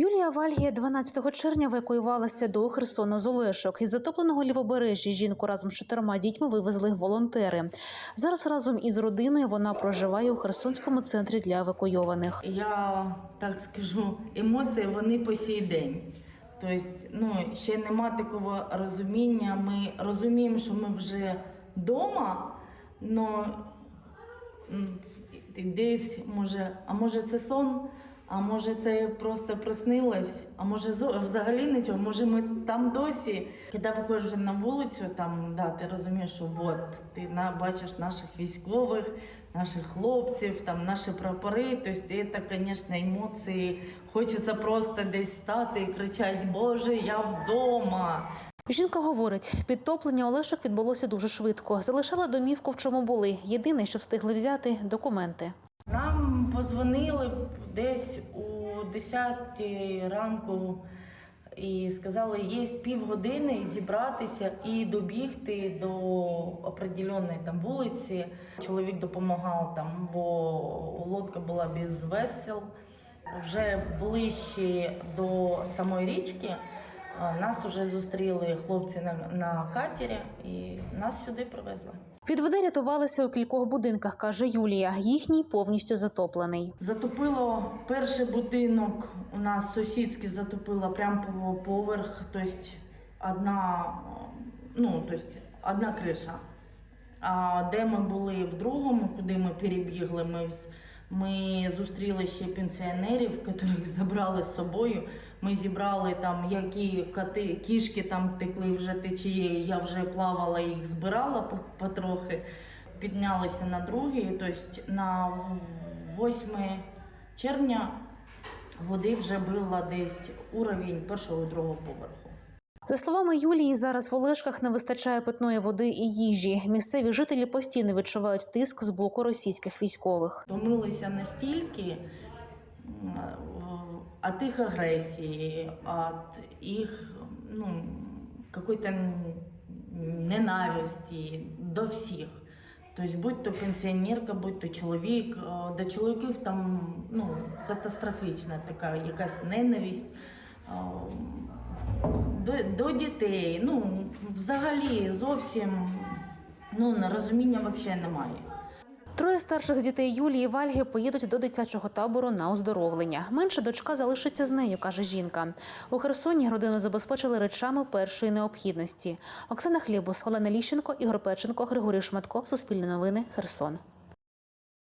Юлія Вальгія 12 червня евакуювалася до Херсона з Олешок. Із затопленого лівобережжя жінку разом з чотирма дітьми вивезли волонтери. Зараз разом із родиною вона проживає у Херсонському центрі для евакуйованих. Я так скажу, емоції вони по сей день. Тобто, ну, ще нема такого розуміння. Ми розуміємо, що ми вже вдома, але десь може, а може це сон, а може це просто приснилось, а може взагалі нічого, може ми там досі. Коли виходиш на вулицю, там да, ти розумієш, що от ти на, бачиш наших військових, наших хлопців, там наші прапори. Тобто це, звісно, емоції. Хочеться просто десь стати і кричати Боже, я вдома. Жінка говорить, підтоплення Олешок відбулося дуже швидко. Залишала домівку, в чому були. Єдине, що встигли взяти документи. Нам позвонили десь у 10 ранку і сказали, є півгодини зібратися і добігти до определеної там вулиці. Чоловік допомагав там, бо лодка була без весел. Вже ближче до самої річки нас вже зустріли хлопці на, на катері і нас сюди привезли. Від води рятувалися у кількох будинках, каже Юлія. Їхній повністю затоплений. Затопило перший будинок у нас сусідський затопило прямо по поверх, тобто одна, ну, тобто одна криша. А де ми були в другому, куди ми перебігли, ми, ми зустріли ще пенсіонерів, яких забрали з собою. Ми зібрали там, які коти, кішки там текли вже течією, я вже плавала їх збирала потрохи. Піднялися на другий, тобто на 8 червня води вже було десь уровень першого і другого поверху. За словами Юлії, зараз в Олешках не вистачає питної води і їжі. Місцеві жителі постійно відчувають тиск з боку російських військових. Втомилися настільки от їх агресії, от їх ну, какой-то ненависті до всіх. Тобто, будь то пенсіонерка, будь то чоловік, до чоловіків там ну, катастрофічна така якась ненависть. До, до дітей. Ну, взагалі зовсім ну, розуміння взагалі немає. Троє старших дітей Юлії Вальги поїдуть до дитячого табору на оздоровлення. Менша дочка залишиться з нею, каже жінка. У Херсоні родину забезпечили речами першої необхідності. Оксана Хлібус, Олена Ліщенко, Ігор Печенко, Григорій Шматко. Суспільне новини. Херсон.